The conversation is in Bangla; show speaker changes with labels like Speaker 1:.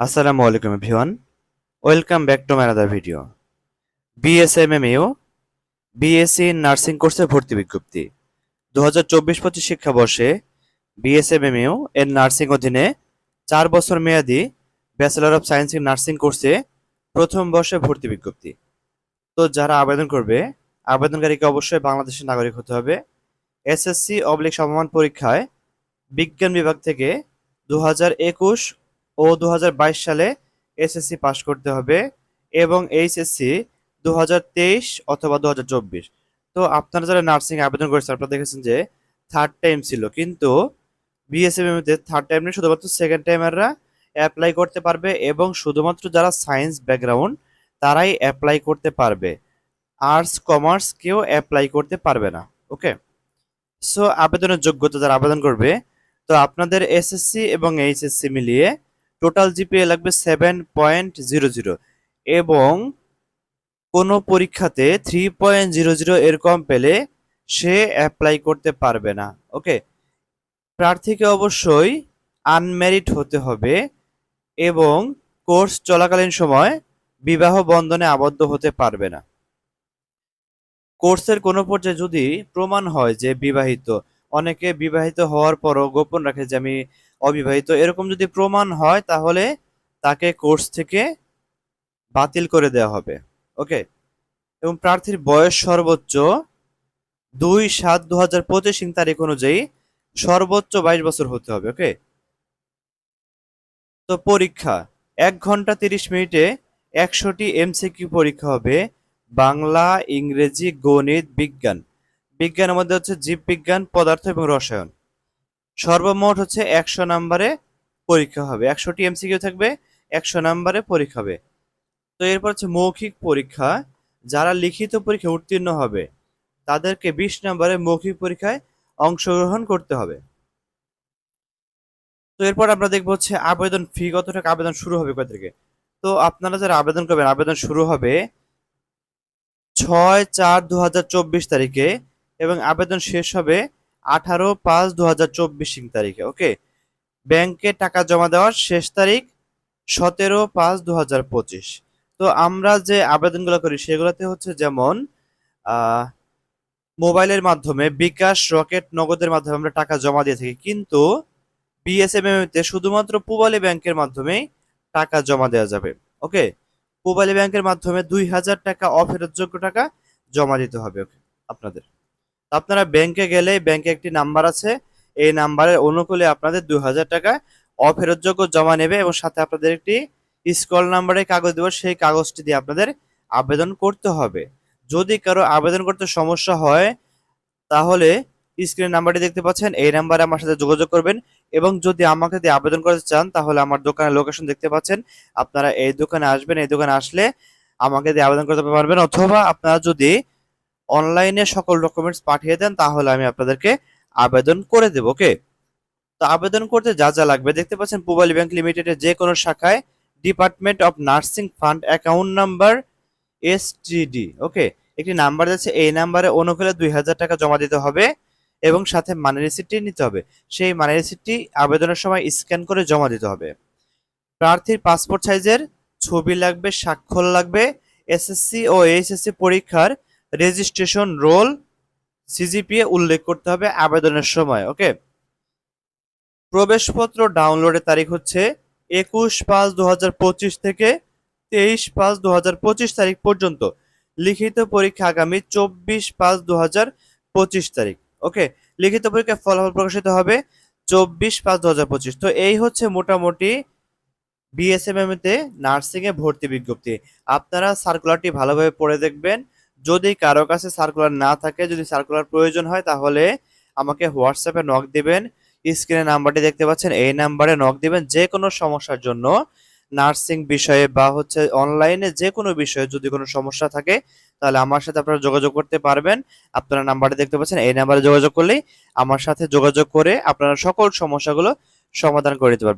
Speaker 1: আসসালামু আলাইকুম V1 welcome back to my other video. BSMMU BSc nursing কোর্সে ভর্তি বিজ্ঞপ্তি। দু হাজার চব্বিশ পঁচিশ শিক্ষাবর্ষে বিএসএমএমইউ এর নার্সিং অধীনে চার বছর মেয়াদি bachelor of science in nursing কোর্সে প্রথম বর্ষে ভর্তি বিজ্ঞপ্তি। তো যারা আবেদন করবে, আবেদনকারীকে অবশ্যই বাংলাদেশের নাগরিক হতে হবে। এসএসসি অবলিক সমমান পরীক্ষায় বিজ্ঞান বিভাগ থেকে দু হাজার একুশ ও দু হাজার বাইশ সালে এসএসসি পাশ করতে হবে এবং এইচএসসি দু হাজার তেইশ অথবা দু হাজার চব্বিশ। তো আপনারা যারা নার্সিং আবেদন করেছেন, আপনারা দেখেছেন যে থার্ড টাইম ছিল। কিন্তু বিএসএমএতে থার্ড টাইম নেই, শুধুমাত্র সেকেন্ড টাইমাররা অ্যাপ্লাই করতে পারবে এবং শুধুমাত্র যারা সায়েন্স ব্যাকগ্রাউন্ড তারাই অ্যাপ্লাই করতে পারবে। আর্টস কমার্স কেউ অ্যাপ্লাই করতে পারবে না ওকে সো আবেদনের যোগ্যতা যারা আবেদন করবে, তো আপনাদের এসএসসি এবং এইচএসসি মিলিয়ে টোটাল জিপিএ লাগবে সেভেন পয়েন্ট জিরো জিরো এবং কোনো পরীক্ষাতে থ্রি পয়েন্ট জিরো জিরো এরকম পেলে সে অ্যাপ্লাই করতে পারবে না ওকে প্রার্থীকে অবশ্যই আনম্যারিড হতে হবে এবং কোর্স চলাকালীন সময় বিবাহ বন্ধনে আবদ্ধ হতে পারবে না। কোর্সের কোনো পর্যায়ে যদি প্রমাণ হয় যে বিবাহিত, অনেকে বিবাহিত হওয়ার পরও গোপন রাখে যে আমি অবিবাহিত। এরকম যদি প্রমাণ হয়, তাহলে তাকে কোর্স থেকে বাতিল করে দেওয়া হবে। ওকে? এবং প্রার্থীর বয়স সর্বোচ্চ দুই সাত দু হাজার পঁচিশ তারিখ অনুযায়ী সর্বোচ্চ বাইশ বছর হতে হবে, ওকে? তো পরীক্ষা, এক ঘণ্টা তিরিশ মিনিটে একশোটি এমসিকিউ পরীক্ষা হবে বাংলা, ইংরেজি, গণিত, বিজ্ঞান। বিজ্ঞানের মধ্যে হচ্ছে জীববিজ্ঞান, পদার্থ এবং রসায়ন। সর্বমোট হচ্ছে একশো নাম্বারে পরীক্ষা হবে। একশোটি এমসিকিউ থাকবে, একশো নাম্বারে পরীক্ষা হবে। তো এরপর হচ্ছে মৌখিক পরীক্ষা। যারা লিখিত পরীক্ষা উত্তীর্ণ হবে, তাদেরকে বিশ নাম্বারে মৌখিক পরীক্ষায় অংশগ্রহণ করতে হবে। তো এরপর আমরা দেখব হচ্ছে আবেদন ফি, কত টাকা আবেদন শুরু হবে কত থেকে তো আপনারা যারা আবেদন করবেন, আবেদন শুরু হবে ছয় চার দু তারিখে এবং আবেদন শেষ হবে আঠারো পাঁচ দু হাজার চব্বিশ তারিখে ওকে ব্যাংকে টাকা জমা দেওয়ার শেষ তারিখ সতেরো পাঁচ দু হাজার পঁচিশ। তো আমরা যে আবেদনগুলো করি সেগুলোতে হচ্ছে যেমন মোবাইলের মাধ্যমে বিকাশ, রকেট, নগদের মাধ্যমে আমরা টাকা জমা দিয়ে থাকি, কিন্তু বিএসএমএম তে শুধুমাত্র পূবালী ব্যাংকের মাধ্যমেই টাকা জমা দেওয়া যাবে ওকে পূবালী ব্যাংকের মাধ্যমে দুই হাজার টাকা অফেরতযোগ্য টাকা জমা দিতে হবে আপনাদের। আপনারা ব্যাংকে গেলে ব্যাংকে একটি নাম্বার আছে। এই নাম্বারের অনুকূলে আপনাদের দুই হাজার টাকা অফেরতযোগ্য জমা নেবে এবং সাথে আপনাদের একটি স্কল নাম্বারে কাগজ দেবো, সেই কাগজটি দিয়ে আপনাদের আবেদন করতে হবে। যদি কারও আবেদন করতে সমস্যা হয়, তাহলে স্ক্রিন নাম্বারটি দেখতে পাচ্ছেন, এই নাম্বারে আমার সাথে যোগাযোগ করবেন এবং যদি আমাকে দিয়ে আবেদন করতে চান, তাহলে আমার দোকানের লোকেশন দেখতে পাচ্ছেন। আপনারা এই দোকানে আসবেন, এই দোকানে আসলে আমাকে দিয়ে আবেদন করতে পারবেন অথবা আপনারা যদি অনলাইনে সকল ডকুমেন্টস পাঠিয়ে দেন, তাহলে আমি আপনাদেরকে আবেদন করে দেবো ওকে তো আবেদন করতে যা যা লাগবে, দেখতে পাচ্ছেন পুবালি ব্যাংক লিমিটেডের যে কোনো শাখায় department of nursing fund account number STD okay একটি নাম্বার আছে, এই নাম্বারে অনুকূলে দুই হাজার টাকা জমা দিতে হবে এবং সাথে মানি রিসিপ্টটি নিতে হবে। সেই মানি রিসিপ্টটি আবেদনের সময় স্ক্যান করে জমা দিতে হবে। প্রার্থীর পাসপোর্ট সাইজের ছবি লাগবে, স্বাক্ষর লাগবে এসএসসি ও এইচএসসি পরীক্ষার রেজিস্ট্রেশন রোল সিজিপিএ উল্লেখ করতে হবে আবেদনের সময়, ওকে? প্রবেশপত্র ডাউনলোডের তারিখ হচ্ছে একুশ পাঁচ দু থেকে তেইশ পাঁচ দু তারিখ পর্যন্ত। লিখিত পরীক্ষা আগামী চব্বিশ পাঁচ দু পঁচিশ তারিখ, ওকে? লিখিত পরীক্ষার ফলাফল প্রকাশিত হবে চব্বিশ পাঁচ দু হাজার পঁচিশ। তো এই হচ্ছে মোটামুটি বিএসএমএম তে নার্সিং এ ভর্তি বিজ্ঞপ্তি। আপনারা সার্কুলারটি ভালোভাবে পড়ে দেখবেন। যদি কারও কাছে সার্কুলার না থাকে, যদি সার্কুলার প্রয়োজন হয়, তাহলে আমাকে হোয়াটসঅ্যাপে নক দিবেন। স্ক্রিনে নাম্বারটি দেখতে পাচ্ছেন, এই নাম্বারে নক দিবেন যে কোনো সমস্যার জন্য। নার্সিং বিষয়ে বা হচ্ছে অনলাইনে যে কোনো বিষয়ে যদি কোনো সমস্যা থাকে, তাহলে আমার সাথে আপনারা যোগাযোগ করতে পারবেন। আপনারা নাম্বারটি দেখতে পাচ্ছেন, এই নাম্বারে যোগাযোগ করলেই আমার সাথে যোগাযোগ করে আপনারা সকল সমস্যাগুলো সমাধান করে দিতে পারবেন।